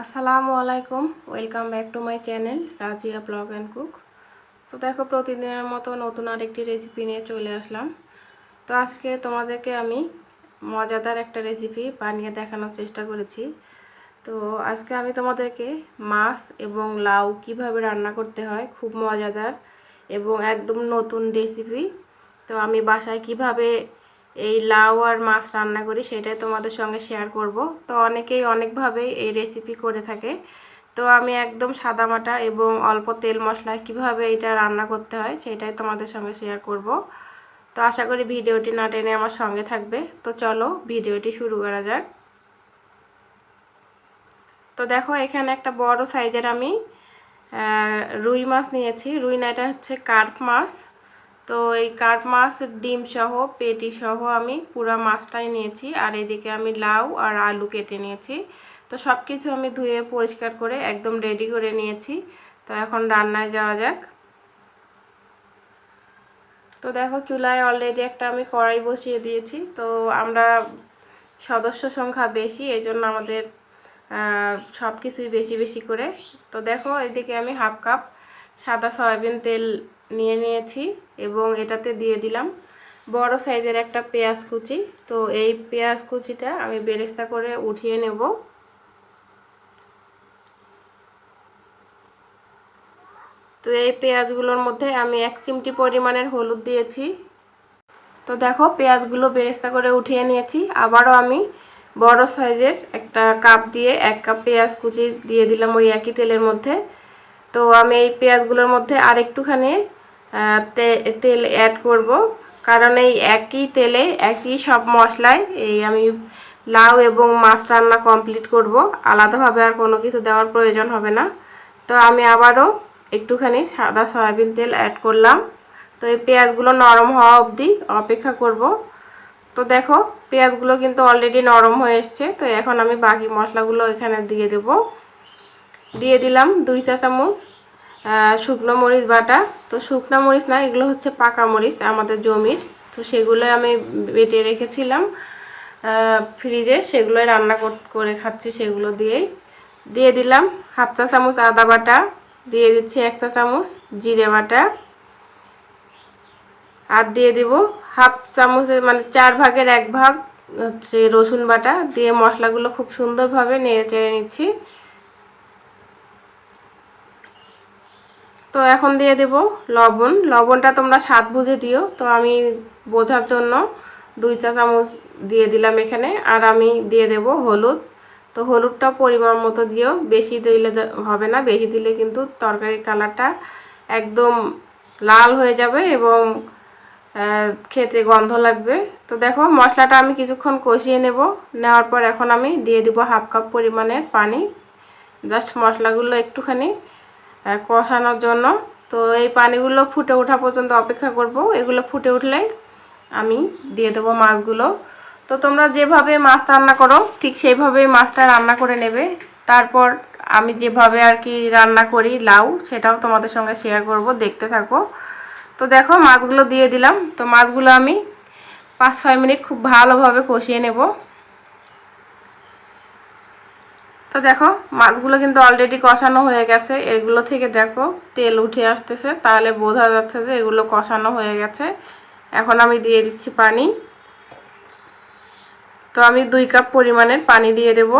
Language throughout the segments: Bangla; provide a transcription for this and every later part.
আসসালামু আলাইকুম, welcome back to my channel Razia vlog and cook. তো দেখো, প্রতিদিনের মতো নতুন আরেকটি রেসিপি নিয়ে চলে আসলাম। তো আজকে তোমাদেরকে আমি মজাদার একটা রেসিপি বানিয়ে দেখানোর চেষ্টা করেছি। তো আজকে আমি তোমাদেরকে মাছ এবং লাউ কীভাবে রান্না করতে হয় খুব মজাদার এবং একদম নতুন রেসিপি তো আমি বাসায় কীভাবে এই লাউ আর মাছ রান্না করি, সেটাই তোমাদের সঙ্গে শেয়ার করব। তো অনেকেই অনেকভাবে এই রেসিপি করে থাকে। তো আমি একদম সাদামাটা এবং অল্প তেল মশলা কীভাবে এটা রান্না করতে হয়, সেটাই তোমাদের সঙ্গে শেয়ার করব। তো আশা করি ভিডিওটি না টেনে আমার সঙ্গে থাকবে। তো চলো ভিডিওটি শুরু করা যাক। তো দেখো, এখানে একটা বড় সাইজের আমি রুই মাছ নিয়েছি। রুই না এটা হচ্ছে কার্প মাছ। তো এই কাঠ মাছ, ডিম সহ, পেটি সহ আমি পুরো মাছটাই নিয়েছি। আর এদিকে আমি লাউ আর আলু কেটে নিয়েছি। তো সব কিছু আমি ধুয়ে, পরিষ্কার করে একদম রেডি করে নিয়েছি। তো এখন রান্নায় যাওয়া যাক। তো দেখো, চুলায় অলরেডি একটা আমি কড়াই বসিয়ে দিয়েছি। তো আমরা সদস্য সংখ্যা বেশি এই জন্য আমাদের সব কিছুই বেশি বেশি করে। তো দেখো, এদিকে আমি হাফ কাপ সাদা সয়াবিন তেল নিয়ে নিয়েছি এবং এটাতে দিয়ে দিলাম বড় সাইজের একটা পেঁয়াজ কুচি। তো এই পেঁয়াজ কুচিটা আমি বেরেস্তা করে উঠিয়ে নেব। তো এই পেঁয়াজগুলোর মধ্যে আমি এক চিমটি পরিমাণের হলুদ দিয়েছি। তো দেখো পেঁয়াজগুলো বেরেস্তা করে উঠিয়ে নিয়েছি। আবারও আমি বড় সাইজের একটা কাপ দিয়ে এক কাপ পেঁয়াজ কুচি দিয়ে দিলাম ওই একই তেলের মধ্যে। তো আমি এই পেঁয়াজগুলোর মধ্যে আর একটুখানি তেল অ্যাড করব। কারণ এই একই তেলে, একই সব মশলায় এই আমি লাউ এবং মাছ রান্না কমপ্লিট করব। আলাদাভাবে আর কোনো কিছু দেওয়ার প্রয়োজন হবে না। তো আমি আবারও একটুখানি সাদা সয়াবিন তেল অ্যাড করলাম। তো এই পেঁয়াজগুলো নরম হওয়া অবধি অপেক্ষা করব। তো দেখো, পেঁয়াজগুলো কিন্তু অলরেডি নরম হয়ে এসছে। তো এখন আমি বাকি মশলাগুলো এখানে দিয়ে দেব। দিয়ে দিলাম দুই চা চামচ শুকনো মরিচ বাটা। তো শুকনো মরিচ না, এগুলো হচ্ছে পাকা মরিচ আমাদের জমির। তো সেগুলো আমি বেটে রেখেছিলাম ফ্রিজে। সেগুলোই রান্না করে খাচ্ছি সেগুলো দিয়েই। দিয়ে দিলাম হাফ চা চামচ আদা বাটা, দিয়ে দিচ্ছি এক চা চামচ জিরে বাটা। আর দিয়ে দিব হাফ চামচের মানে চার ভাগের এক ভাগ হচ্ছে রসুন বাটা। দিয়ে মশলাগুলো খুব সুন্দরভাবে নেড়ে চেড়ে নিচ্ছি। তো এখন দিয়ে দেব লবণ। লবণটা তোমরা স্বাদ বুঝে দিও। তো আমি বোঝার জন্য দুই চা চামচ দিয়ে দিলাম এখানে। আর আমি দিয়ে দেব হলুদ। তো হলুদটা পরিমাণ মতো দিও। বেশি দিলে হবে না। বেশি দিলে কিন্তু তরকারির কালারটা একদম লাল হয়ে যাবে এবং খেতে গন্ধ লাগবে। তো দেখো, মশলাটা আমি কিছুক্ষণ কষিয়ে নেব। নেওয়ার পর এখন আমি দিয়ে দিব হাফ কাপ পরিমাণের পানি। জাস্ট মশলাগুলো একটুখানি। কষানোর জন্য। তো এই পানিগুলো ফুটে ওঠা পর্যন্ত অপেক্ষা করব। এগুলো ফুটে উঠলে আমি দিয়ে দেবো মাছগুলো। তো তোমরা যেভাবে মাছ রান্না করো, ঠিক সেইভাবেই মাছটা রান্না করে নেবে। তারপর আমি যেভাবে আর কি রান্না করি, লাউ, সেটাও তোমাদের সঙ্গে শেয়ার করব, দেখতে থাকো। তো দেখো, মাছগুলো দিয়ে দিলাম। তো মাছগুলো আমি পাঁচ ছয় মিনিট খুব ভালোভাবে কষিয়ে নেব। তো দেখো, মাছগুলো কিন্তু অলরেডি কষানো হয়ে গেছে। এগুলো থেকে দেখো, তেল উঠে আসতেছে। তাহলে বোঝা যাচ্ছে যে এগুলো কষানো হয়ে গেছে। এখন আমি দিয়ে দিচ্ছি পানি। তো আমি দুই কাপ পরিমাণের পানি দিয়ে দেব।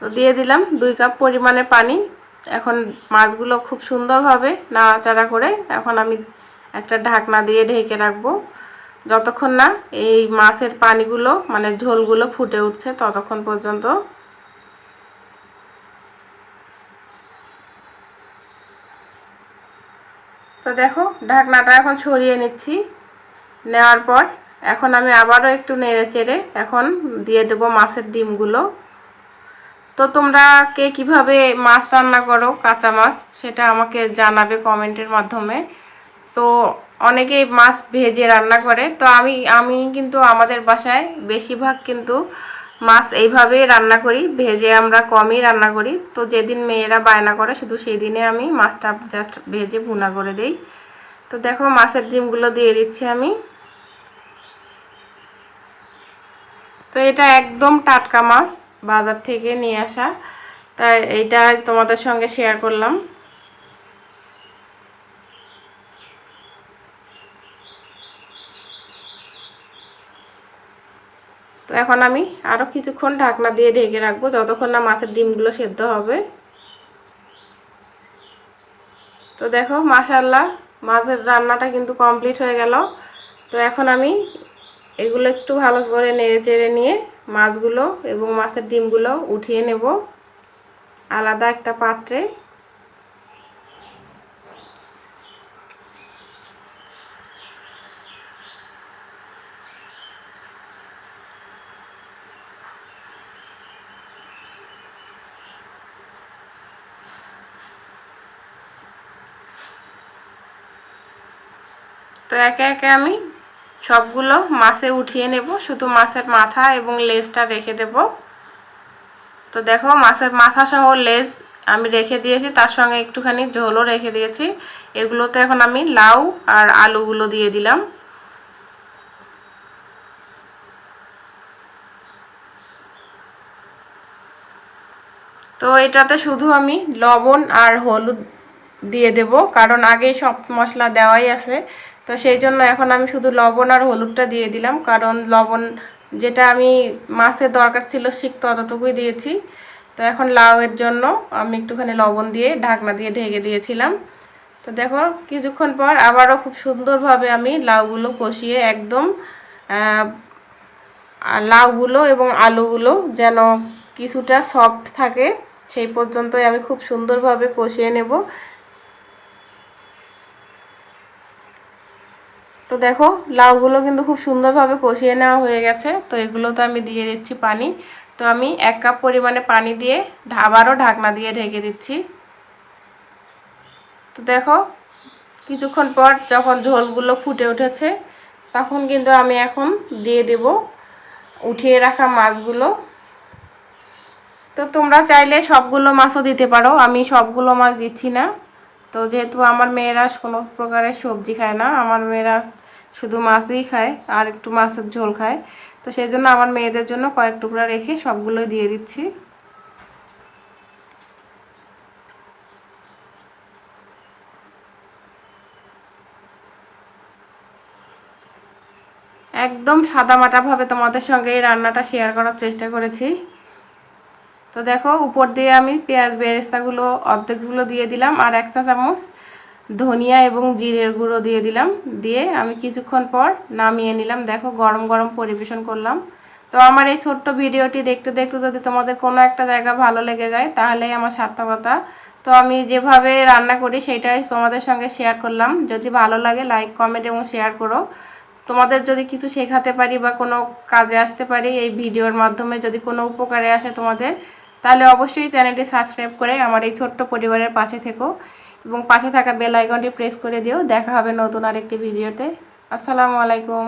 তো দিয়ে দিলাম দুই কাপ পরিমাণে পানি। এখন মাছগুলো খুব সুন্দরভাবে নাড়াচাড়া করে। এখন আমি একটা ঢাকনা দিয়ে ঢেকে রাখব। যতক্ষণ না এই মাছের পানিগুলো মানে ঝোলগুলো ফুটে উঠছে, ততক্ষণ পর্যন্ত তো দেখো, ঢাকনাটা এখন ছড়িয়ে নিচ্ছি। নেওয়ার পর এখন আমি আবারও একটু নেড়ে চেড়ে এখন দিয়ে দেব মাছের ডিমগুলো। তো তোমরা কে কীভাবে মাছ রান্না করো, কাঁচা মাছ, সেটা আমাকে জানাবে কমেন্টের মাধ্যমে। তো অনেকেই মাছ ভেজে রান্না করে। তো আমি আমি কিন্তু আমাদের বাসায় বেশিরভাগ কিন্তু মাছ এইভাবেই রান্না করি। ভেজে আমরা কমই রান্না করি। তো যেদিন মেয়েরা বায়না করে, শুধু সেই দিনে আমি মাছটা জাস্ট ভেজে ভুনা করে দেই। তো দেখো মাছের ডিমগুলো দিয়ে দিচ্ছি আমি। তো এটা একদম টাটকা মাছ বাজার থেকে নিয়ে আসা। তাই এইটা তোমাদের সঙ্গে শেয়ার করলাম। এখন আমি আরও কিছুক্ষণ ঢাকনা দিয়ে ঢেকে রাখব, যতক্ষণ না মাছের ডিমগুলো সেদ্ধ হবে। তো দেখো মাশাল্লাহ মাছের রান্নাটা কিন্তু কমপ্লিট হয়ে গেল। তো এখন আমি এগুলো একটু ভালো করে নেড়ে চেড়ে নিয়ে মাছগুলো এবং মাছের ডিমগুলো উঠিয়ে নেব। আলাদা একটা পাত্রে তো একে একে আমি সবগুলো মাছে উঠিয়ে নেব, শুধু মাছের মাথা এবং লেজটা রেখে দেব। তো দেখো মাছের মাথা সহ লেজ আমি রেখে দিয়েছি, তার সঙ্গে একটুখানি ঝোলও রেখে দিয়েছি। এগুলোতে এখন আমি লাউ আর আলুগুলো দিয়ে দিলাম। তো এটাতে শুধু আমি লবণ আর হলুদ দিয়ে দেব, কারণ আগেই সব মশলা দেওয়াই আছে। তো সেই জন্য এখন আমি শুধু লবণ আর হলুদটা দিয়ে দিলাম, কারণ লবণ যেটা আমি মাছের দরকার ছিল ঠিক ততটুকুই দিয়েছি। তো এখন লাউয়ের জন্য আমি একটুখানি লবণ দিয়ে ঢাকনা দিয়ে ঢেকে দিয়েছিলাম। তো দেখো, কিছুক্ষণ পর আবারও খুব সুন্দরভাবে আমি লাউগুলো কষিয়ে একদম লাউগুলো এবং আলুগুলো যেন কিছুটা সফট থাকে, সেই পর্যন্তই আমি খুব সুন্দরভাবে কষিয়ে নেব। তো দেখো, লাউগুলো কিন্তু খুব সুন্দরভাবে কষিয়ে নেওয়া হয়ে গেছে। তো এগুলো তো আমি দিয়ে দিচ্ছি পানি। তো আমি এক কাপ পরিমাণে পানি দিয়ে আবারও ঢাকনা দিয়ে ঢেকে দিচ্ছি। তো দেখো, কিছুক্ষণ পর যখন ঝোলগুলো ফুটে উঠেছে, তখন কিন্তু আমি এখন দিয়ে দেব উঠিয়ে রাখা মাছগুলো। তো তোমরা চাইলে সবগুলো মাছও দিতে পারো, আমি সবগুলো মাছ দিচ্ছি না। তো যেহেতু আমার মেয়েরা কোনো প্রকারের সবজি খায় না, আমার মেয়েরা শুধু মাছই খায় আর একটু মাছের ঝোল খায়। তো সেই জন্য আমার মেয়েদের জন্য কয়েক টুকরা রেখে সবগুলোই দিয়ে দিচ্ছি। একদম সাদামাটাভাবে তোমাদের সঙ্গে এই রান্নাটা শেয়ার করার চেষ্টা করেছি। তো দেখো, উপর দিয়ে আমি পেঁয়াজ বেরেস্তাগুলো, অর্ধেকগুলো দিয়ে দিলাম, আর একটা চামচ ধনিয়া এবং জিরের গুঁড়ো দিয়ে দিলাম, দিয়ে আমি কিছুক্ষণ পর নামিয়ে নিলাম। দেখো, গরম গরম পরিবেশন করলাম। তো আমার এই ছোট্ট ভিডিওটি দেখতে দেখতে যদি তোমাদের কোনো একটা জায়গা ভালো লেগে যায়, তাহলেই আমার সার্থকতা। তো আমি যেভাবে রান্না করি, সেটাই তোমাদের সঙ্গে শেয়ার করলাম। যদি ভালো লাগে লাইক কমেন্ট এবং শেয়ার করো। তোমাদের যদি কিছু শেখাতে পারি বা কোনো কাজে আসতে পারি, এই ভিডিওর মাধ্যমে যদি কোনো উপকারে আসে তোমাদের তাহলে অবশ্যই চ্যানেলটি সাবস্ক্রাইব করে আমার এই ছোট্ট পরিবারের পাশে থেকো এবং পাশে থাকা বেল আইকনটি প্রেস করে দিও। দেখা হবে নতুন আরেকটি ভিডিওতে। আসসালামু আলাইকুম।